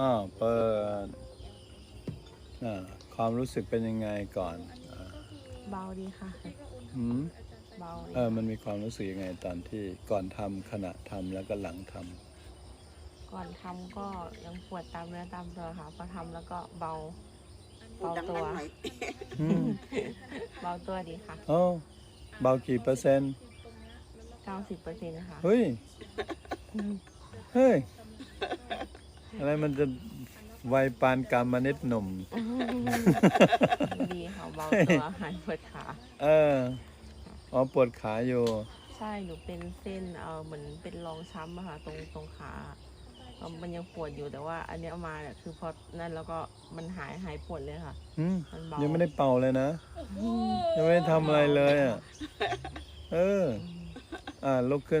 อ้าวเปิดอ่าความรู้สึกเป็นยังไงก่อนอ่าเบาดีค่ะ หืมเบาดีเออมันมีความรู้สึกยังไงตอนที่ก่อนทำขณะทำแล้วก็หลังทำก่อนทำก็ยังปวดตามเนื้อตามตัวค่ะ พอทำแล้วก็เบา พูดดังๆหน่อย อืมเบาตัวดีค่ะโอ้เบากี่เปอร์เซ็นต์90%ค่ะ เฮ้ย เฮ้ย อะไรมันจะไวยปานกรรมนิดหนุ่ม ดีค่ะเบาตัวหายปวดขา เออ อ๋อปวดขาอยู่ ใช่หนูเป็นเส้นเออเหมือนเป็นรองช้ำอะค่ะตรงตรงขาเอ่อมันยังปวดอยู่แต่ว่า อันเนี้ยเอามาเนี่ยคือพอนั่นแล้วก็มันหายหายปวดเลยค่ะอืมมันเบายังไม่ได้เป่าเลยนะ ยังไม่ได้ทำอะไรเลยอะ เออ อ่าลุกขึ้น